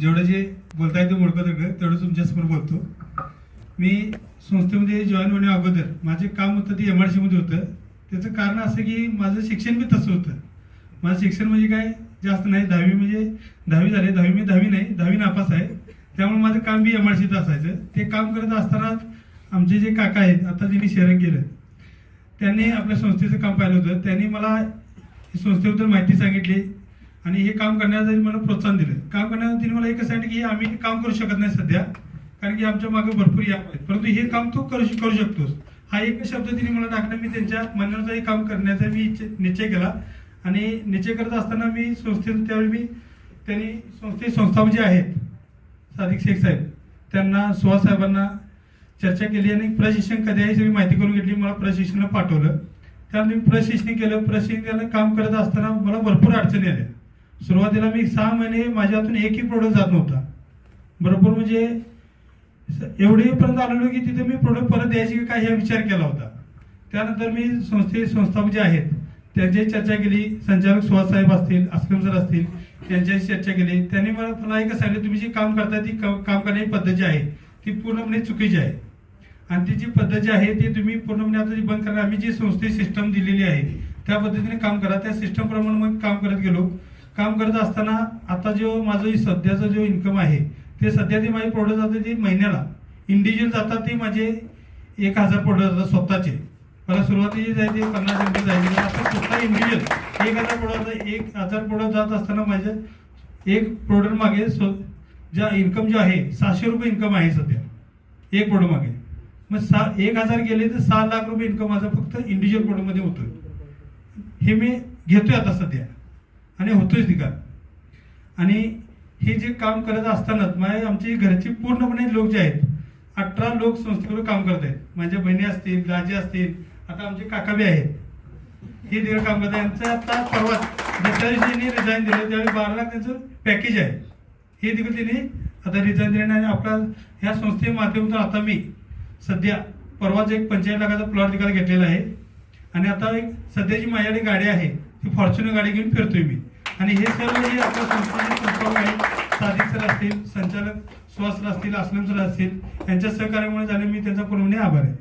जेवढं जे बोलता येतं मोडकं तेवढं तेवढं तुमच्यासमोर बोलतो. मी संस्थेमध्ये जॉईन होण्या अगोदर माझे काम होतं ते एम आर सीमध्ये होतं. त्याचं कारण असं की माझं शिक्षण बी तसं होतं. माझं शिक्षण म्हणजे काय? जास्त नाही दहावी म्हणजे दहावी झाले. दहावी मी दहावी नाही दहावी नापास आहे. त्यामुळे माझं काम बी एम आर सीत असायचं. ते काम करत असताना आमचे जे काका आहेत आता ज्यांनी शहरात केलं त्यांनी आपल्या संस्थेचं काम पाहिलं होतं. त्यांनी मला संस्थेबद्दल माहिती सांगितली. आणि हे काम करण्यासाठी मला प्रोत्साहन दिलं. काम करण्यासाठी मला एकच सांगितलं की आम्ही काम करू शकत नाही सध्या कारण की आमच्या मागे भरपूर या आहेत. परंतु हे काम तू करू करू शकतोस. हा एक शब्द तिने मला टाकला. मी त्यांच्या म्हणण्यानुसार हे काम करण्याचा मी निश्चय केला. आणि निश्चय करत असताना मी संस्थेत त्यावेळी मी त्यांनी संस्थे संस्था जे आहेत सादिक शेख साहेब त्यांना सुहास साहेबांना चर्चा केली आणि प्रशिक्षण कधी आहे मी माहिती करून घेतली. मला प्रशिक्षणाला पाठवलं. त्यानंतर मी प्रशिक्षण केलं. प्रशिक्षण काम करत असताना मला भरपूर अडचणी आल्या. सुरुवातीला मी सहा महिने माझ्या हातून एकही प्रोडक्ट जात नव्हता. बरोबर म्हणजे एवढेपर्यंत आलेलो की तिथे मी प्रोडक्ट परत द्यायची काय ह्या विचार केला होता. त्यानंतर मी संस्थे संस्था जे आहेत त्यांच्याही चर्चा केली. संचालक सुहास साहेब असतील अस्लम सर असतील त्यांच्याशी चर्चा केली. त्यांनी मला मला एक सांगितलं तुम्ही जी काम करता ती क- काम करण्याची पद्धत जी आहे ती पूर्णपणे चुकीची आहे. आणि ती जी पद्धत जी आहे ती तुम्ही पूर्णपणे आता जी बंद करा. आम्ही जी संस्थे सिस्टम दिलेली आहे त्या पद्धतीने काम करा. त्या सिस्टमप्रमाणे मग काम करत गेलो. काम करत असताना आता जो माझं सध्याचं जो इन्कम आहे ते सध्या ते माझे प्रोडक्ट जाते ते महिन्याला. इंडिव्हिज्युअल जातात ते माझे एक हजार प्रोडक्ट जातात स्वतःचे. मला सुरुवातीचे जायचे पन्नास एमबी जायचे आता स्वतः इंडिव्हिज्युअल एक हजार प्रोडक्ट एक हजार प्रोडक्ट जात असताना माझ्या एक प्रोडक्ट मागे स्व- ज्या इन्कम जे आहे सहाशे रुपये इन्कम आहे सध्या. एक प्रोडक्ट मागे. मग सहा एक हजार गेले तर सहा लाख रुपये इन्कम माझं फक्त इंडिव्हिज्युअल प्रोडक्टमध्ये होतं. हे मी घेतोय आता सध्या. आणि होतोय तिका आणि हे जे काम करत असतानाच माझ्या आमची घरची पूर्णपणे लोक जे आहेत अठरा लोक संस्थेकडून काम करत आहेत. माझ्या बहिणी असतील दाजी असतील आता आमचे काकाबी आहेत. हे तिकडे काम करत यांचं आता परवा दुसऱ्या दिवशी रिझाईन दिलं त्यावेळी बारा लाख त्यांचं पॅकेज आहे. हे देखील त्यांनी आता रिझाईन दिले आणि आपल्या ह्या संस्थे माध्यमातून आता मी सध्या परवाच एक पंचायत लाखाचा प्लॉट तिकडे घेतलेला आहे. आणि आता एक सध्याची माझ्याकडे गाडी आहे. ती फॉर्च्युनर गाडी घेऊन फिरतोय मी. आणि हे सर्व जे आपल्या संस्थेचे संस्थापक आहेत सादिक सर असतील संचालक सुहास सर असतील असलम सर असतील यांच्या सहकार्यामुळे झाले मी त्यांचा पूर्णपणे आभार आहे.